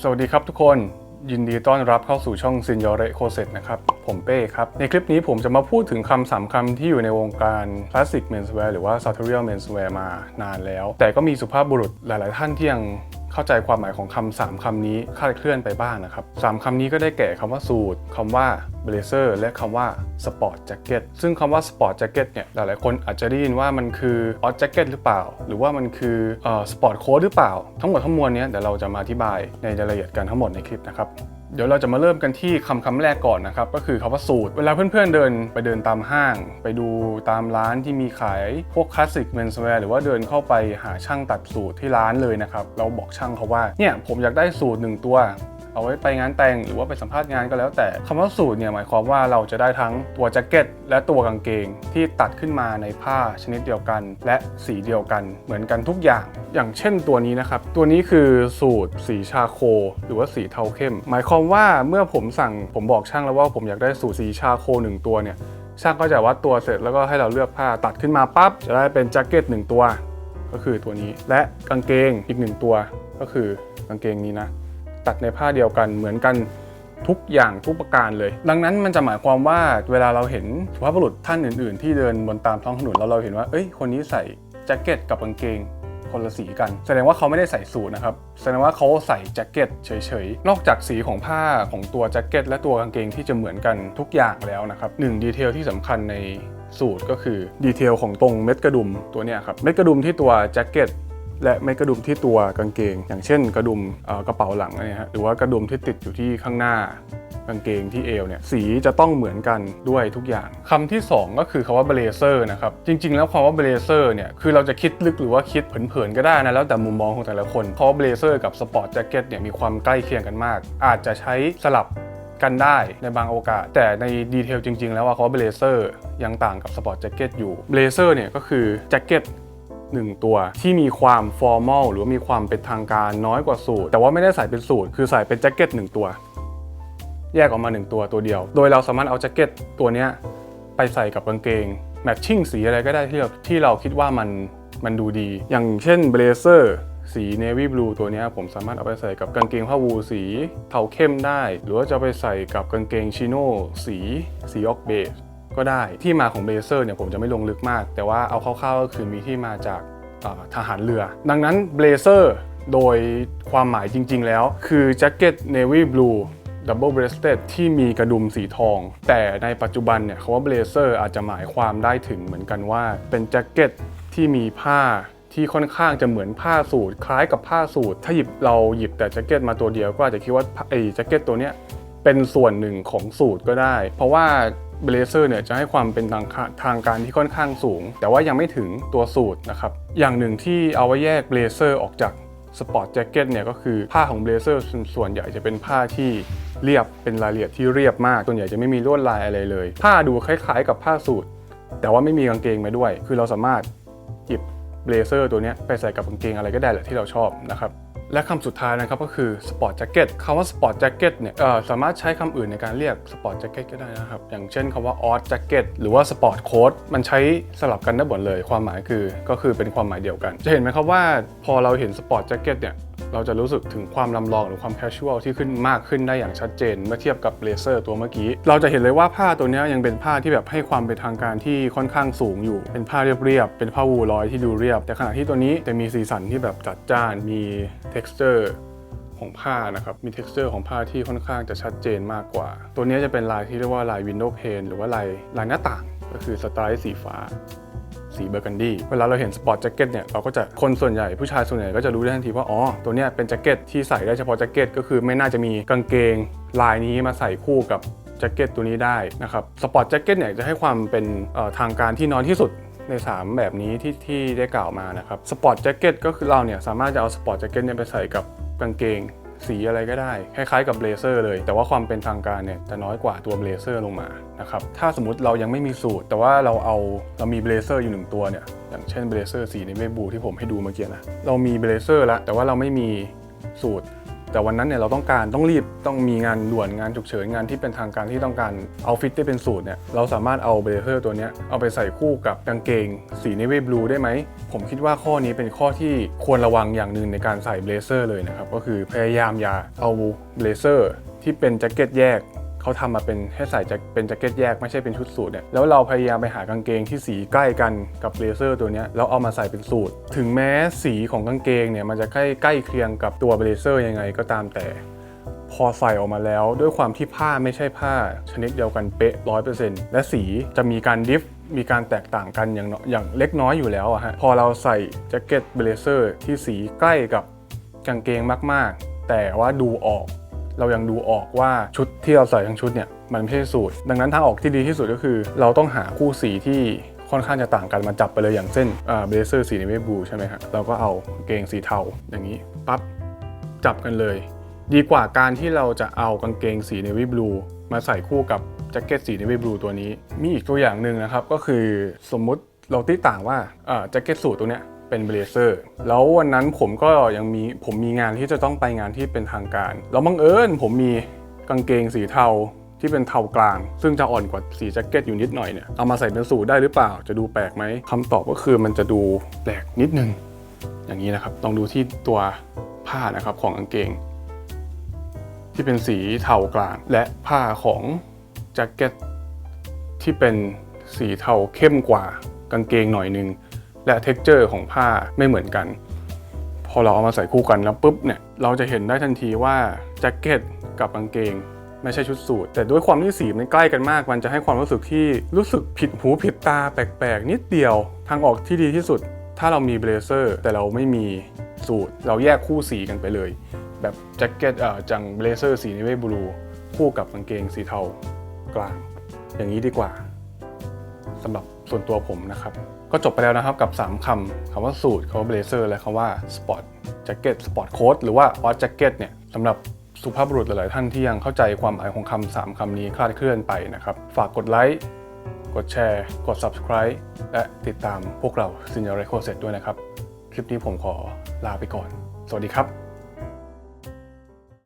สวัสดีครับทุกคนยินดีต้อนรับเข้าสู่ช่องซินยอเรโคเซตนะครับผมเป้ครับ ในคลิปนี้ผมจะมาพูดถึงคำสามคำที่อยู่ในวงการคลาสสิกเมนส์แวร์หรือว่า sartorial menswear มานานแล้ว แต่ก็มีสุภาพบุรุษหลาย ๆ ท่านที่ยัง เข้าใจความหมายของคำสามคำนี้คลาดเคลื่อนไปบ้างนะครับสามคำนี้ก็ได้แก่คำว่าสูทคำว่าเบลเซอร์และคำว่าสปอร์ตแจ็คเก็ตซึ่งคำว่าสปอร์ตแจ็คเก็ตเนี่ยหลายๆคนอาจจะได้ยินว่ามันคือออทแจ็คเก็ตหรือเปล่า หรือว่ามันคือสปอร์ตโค้ดหรือเปล่า ทั้งหมดทั้งมวลเนี้ยเดี๋ยวเราจะมาอธิบายในรายละเอียดกันทั้งหมดในคลิปนะครับ เดี๋ยวเราจะมาเริ่มกันที่คำคำแรกก่อนนะครับ ก็คือคำว่าสูตร เวลาเพื่อนๆเดินไปเดินตามห้าง ไปดูตามร้านที่มีขายพวกคลาสสิกเมนส์แวร์หรือว่าเดินเข้าไปหาช่างตัดสูตรที่ร้านเลยนะครับ เราบอกช่างเขาว่าเนี่ยผมอยากได้สูตรหนึ่งตัว เอาไว้ไปงานแต่งหรือว่าไปสัมภาษณ์งานก็แล้วแต่คำว่าสูตรเนี่ยหมายความว่าเราจะได้ทั้งตัวแจ็คเก็ตและตัวกางเกงที่ตัดขึ้นมาในผ้าชนิดเดียวกัน และสีเดียวกัน เหมือนกันทุกอย่าง อย่างเช่นตัวนี้นะครับ ตัวนี้คือสูตรสีชาโค หรือว่าสีเทาเข้ม หมายความว่าเมื่อผมสั่งผมบอกช่างแล้วว่าผมอยากได้สูตรสีชาโคหนึ่งตัวเนี่ยช่างก็จะวัดตัวเสร็จแล้วก็ให้เราเลือกผ้าตัดขึ้นมาปั๊บจะได้เป็นแจ็คเก็ตหนึ่งตัว ก็คือตัวนี้ และกางเกงอีกหนึ่งตัว ก็คือกางเกงนี้นะ ตัดในผ้าเดียวกันเหมือนกันทุกอย่างทุกประการเลย ดังนั้นมันจะหมายความว่าเวลาเราเห็นสุภาพบุรุษท่านอื่น ๆ ที่เดินบนตามท้องถนนแล้วเราเห็นว่า เอ้ย คนนี้ใส่แจ็คเก็ตกับกางเกงคนละสีกัน แสดงว่าเขาไม่ได้ใส่สูทนะครับ แสดงว่าเขาใส่แจ็คเก็ตเฉยๆ นอกจากสีของผ้าของตัวแจ็คเก็ตและตัวกางเกงที่จะเหมือนกันทุกอย่างแล้วนะครับหนึ่งดีเทลที่สำคัญในสูตรก็คือดีเทลของตรงเม็ดกระดุมตัวเนี้ยครับ เม็ดกระดุมที่ตัวแจ็คเก็ต และเม็ดกระดุมที่ตัวกางเกง อย่างเช่น กระดุมกระเป๋าหลังนี่ยฮะหรือว่ากระดุมที่ติดอยู่ที่ข้างหน้ากางเกงที่เอวเนี่ยสีจะต้องเหมือนกันด้วยทุกอย่างคำที่ 2 ก็คือคำว่าเบลเซอร์นะครับจริง ๆ แล้วคำว่าเบลเซอร์เนี่ยคือเราจะคิดลึกหรือว่าคิดเผินๆก็ได้นะแล้วแต่มุมมองของแต่ละคนเพราะเบลเซอร์กับสปอร์ตแจ็คเก็ตเนี่ยมีความใกล้เคียงกันมาก อาจจะใช้สลับกันได้ในบางโอกาส แต่ในดีเทลจริง ๆ แล้วว่าเขาเบลเซอร์ยังต่างกับสปอร์ตแจ็คเก็ตอยู่เบลเซอร์เนี่ยก็คือแจ็คเก็ต หนึ่งตัว ที่มีความฟอร์มอลหรือว่ามีความเป็นทางการน้อยกว่าสูทแต่ว่าไม่ได้ใส่เป็นสูทคือใส่เป็นแจ็คเก็ตหนึ่งตัว แยกออกมาหนึ่งตัวตัวเดียว โดยเราสามารถเอาแจ็คเก็ตตัวนี้ไปใส่กับกางเกงแมทชิ่งสีอะไรก็ได้ที่เราที่เราคิดว่ามันมันดูดี อย่างเช่นเบลเซอร์สีเนวี่บลูตัวนี้ผมสามารถเอาไปใส่กับกางเกงผ้าวูสีเทาเข้มได้ หรือว่าจะไปใส่กับกางเกงชิโน่สีสีออกเบจ ก็ได้ ที่มาของเบเซอร์เนี่ยผมจะไม่ลงลึกมาก แต่ว่าเอาคร่าวๆก็คือมีที่มาจากทหารเรือ ดังนั้นเบเซอร์โดยความหมายจริง ๆ แล้ว คือแจ็คเก็ตเนวี่บลูดับเบิลเบรสเตดที่มีกระดุมสีทอง แต่ในปัจจุบันเนี่ยคำว่าเบลเซอร์อาจจะหมายความได้ถึงเหมือนกันว่า เป็นแจ็คเก็ตที่มีผ้าที่ค่อนข้างจะเหมือนผ้าสูทคล้ายกับผ้าสูทถ้าหยิบเราหยิบแต่แจ็คเก็ตมาตัวเดียวก็อาจจะคิดว่าไอ้แจ็คเก็ตตัวเนี้ยเป็นส่วนหนึ่งของสูตรก็ได้ เพราะว่า เบลเซอร์เนี่ยจะให้ความเป็นทางทางการที่ค่อนข้างสูง แต่ว่ายังไม่ถึงตัวสูตรนะครับ อย่างหนึ่งที่เอาไว้แยกเบลเซอร์ออกจากสปอร์ตแจ็คเก็ตเนี่ยก็คือผ้าของเบลเซอร์ส่วนใหญ่จะเป็นผ้าที่เรียบเป็นรายละเอียดที่เรียบมาก ส่วนใหญ่จะไม่มีลวดลายอะไรเลย ผ้าดูคล้ายๆ กับผ้าสูทแต่ว่าไม่มีกางเกงมาด้วย คือเราสามารถหยิบเบลเซอร์ตัวนี้ไปใส่กับกางเกงอะไรก็ได้แหละที่เราชอบนะครับ และคำสุดท้ายนะครับก็คือสปอร์ตแจ็คเก็ตคำว่าสปอร์ตแจ็คเก็ตเนี่ยเอ่อสามารถใช้คำอื่นในการเรียกสปอร์ตแจ็คเก็ตก็ได้นะครับ อย่างเช่นคำว่าออสแจ็คเก็ตหรือว่าสปอร์ตโค้ดมันใช้สลับกันได้หมดเลย ความหมายคือก็คือเป็นความหมายเดียวกัน จะเห็นไหมครับว่าพอเราเห็นสปอร์ตแจ็คเก็ตเนี่ย เราจะรู้สึกถึงความลำลองหรือความแคชชวลที่ขึ้นมากขึ้นได้อย่างชัดเจน เมื่อเทียบกับเลเซอร์ตัวเมื่อกี้ เราจะเห็นเลยว่าผ้าตัวนี้ยังเป็นผ้าที่แบบให้ความเป็นทางการที่ค่อนข้างสูงอยู่ เป็นผ้าเรียบๆ เป็นผ้าวูลอยที่ดูเรียบ แต่ขณะที่ตัวนี้จะมีสีสันที่แบบจัดจ้าน มี texture ของผ้านะครับ มี texture ของผ้าที่ค่อนข้างจะชัดเจนมากกว่า ตัวนี้จะเป็นลายที่เรียกว่าลาย window pane หรือว่าลายลายหน้าต่าง ก็คือสไตล์สีฟ้า สีเบอร์กันดีเวลาเราเห็นสปอร์ตแจ็คเก็ตเนี่ยเราก็จะคนส่วนใหญ่ผู้ชายส่วนใหญ่ก็จะรู้ได้ทันทีว่าอ๋อตัวเนี้ยเป็นแจ็คเก็ตที่ใส่ได้เฉพาะแจ็คเก็ตก็คือไม่น่าจะมีกางเกงลายนี้มาใส่คู่กับแจ็คเก็ตตัวนี้ได้นะครับสปอร์ตแจ็คเก็ตเนี่ยจะให้ความเป็นทางการที่น้อยที่สุดใน 3 แบบนี้ที่ที่ได้กล่าวมานะครับสปอร์ตแจ็คเก็ตก็คือเราเนี่ยสามารถจะเอาสปอร์ตแจ็คเก็ตเนี่ยไปใส่กับกางเกง สีอะไรก็ได้ คล้ายๆกับเบลเซอร์เลย แต่ว่าความเป็นทางการเนี่ยจะน้อยกว่าตัวเบลเซอร์ลงมานะครับถ้าสมมติเรายังไม่มีสูตร แต่ว่าเราเอาเรามีเบลเซอร์อยู่หนึ่งตัวเนี่ยอย่างเช่นเบลเซอร์สีในเวบูที่ผมให้ดูเมื่อกี้นะเรามีเบลเซอร์แล้วแต่ว่าเราไม่มีสูตร แต่วันนั้นเนี่ยเราต้องการต้องรีบต้องมีงานด่วนงานฉุกเฉินงานที่เป็นทางการที่ต้องการเอาฟิตที่เป็นสูตรเนี่ยเราสามารถเอาเบลเซอร์ตัวเนี้ยเอาไปใส่คู่กับกางเกง สีเนวีบลูได้ไหม ผมคิดว่าข้อนี้เป็นข้อที่ควรระวังอย่างหนึ่งในการใส่เบลเซอร์เลยนะครับก็คือพยายามอย่าเอาเบลเซอร์ที่เป็นแจ็คเก็ตแยก เขาทำมาเป็นให้ใส่จะเป็นแจ็คเก็ตแยกไม่ใช่เป็นชุดสูทเนี่ยแล้วเราพยายามไปหากางเกงที่สีใกล้กันกับเบลเซอร์ตัวเนี้ยแล้วเอามาใส่เป็นสูทถึงแม้สีของกางเกงเนี่ยมันจะใกล้ใกล้เคียงกับตัวเบลเซอร์ยังไงก็ตามแต่พอใส่ออกมาแล้วด้วยความที่ผ้าไม่ใช่ผ้าชนิดเดียวกันเป๊ะร้อยเปอร์เซ็นต์และสีจะมีการดิฟมีการแตกต่างกันอย่างอย่างเล็กน้อยอยู่แล้วอะฮะพอเราใส่แจ็คเก็ตเบลเซอร์ที่สีใกล้กับกางเกงมากๆ แต่ว่าดูออก เรายังดูออกว่าชุดที่เราใส่ทั้งชุดเนี่ยมันไม่ใช่สูตร ดังนั้นทางออกที่ดีที่สุดก็คือ เราต้องหาคู่สีที่ค่อนข้างจะต่างกันมาจับไปเลยอย่างเช่นเบลเซอร์สีนเวบลูใช่ไหมฮะเราก็เอาเกงสีเทาอย่างนี้ปั๊บจับกันเลย ดีกว่าการที่เราจะเอากางเกงสีเนวีบลูมาใส่คู่กับแจ็คเก็ตสีเนวีบลูตัวนี้ มีอีกตัวอย่างหนึ่งนะครับก็คือสมมุติเราตีต่างว่าแจ็คเก็ตสูทตัวเนี้ย เป็นเบลเซอร์แล้ววันนั้นผมก็ยังมีผมมีงานที่จะต้องไปงานที่เป็นทางการ แล้วบังเอิญผมมีกางเกงสีเทาที่เป็นเทากลาง ซึ่งจะอ่อนกว่าสีแจ็คเก็ตอยู่นิดหน่อยเนี่ยเอามาใส่เป็นสูทได้หรือเปล่า จะดูแปลกไหมคำตอบก็คือมันจะดูแปลกนิดนึง อย่างนี้นะครับลองดูที่ตัวผ้านะครับของกางเกง ที่เป็นสีเทากลาง และผ้าของแจ็คเก็ตที่เป็นสีเทาเข้มกว่ากางเกงหน่อยนึง และเท็กเจอร์ของผ้าไม่เหมือนกัน พอเราเอามาใส่คู่กันแล้วปุ๊บเนี่ยเราจะเห็นได้ทันทีว่าแจ็คเก็ตกับกางเกงไม่ใช่ชุดสูทแต่ด้วยความที่สีมันใกล้กันมาก มันจะให้ความรู้สึกที่รู้สึกผิดหูผิดตาแปลกๆ นิดเดียว ทางออกที่ดีที่สุด ถ้าเรามีเบลเซอร์แต่เราไม่มีสูทเราแยกคู่สีกันไปเลย แบบแจ็คเก็ตเอ่อจังเบลเซอร์สีเวีบลูคู่กับกางเกงสีเทากลาง อย่างนี้ดีกว่าสำหรับ ส่วนตัวผมนะครับ ก็จบไปแล้วนะครับกับ 3คำคำว่าสูทคำว่าเบลเซอร์และคำว่าสปอร์ตแจ็คเก็ตสปอร์ตโค้ทหรือว่าออสแจ็คเก็ตเนี่ยสำหรับสุภาพบุรุษหลาย ๆ ท่านที่ยังเข้าใจความหมายของคำสามคำนี้คลาดเคลื่อนไปนะครับ ฝากกดไลค์ กดแชร์ กด Subscribe และติดตามพวกเรา Senior Record Set ด้วยนะครับ คลิปนี้ผมขอลาไปก่อน สวัสดีครับ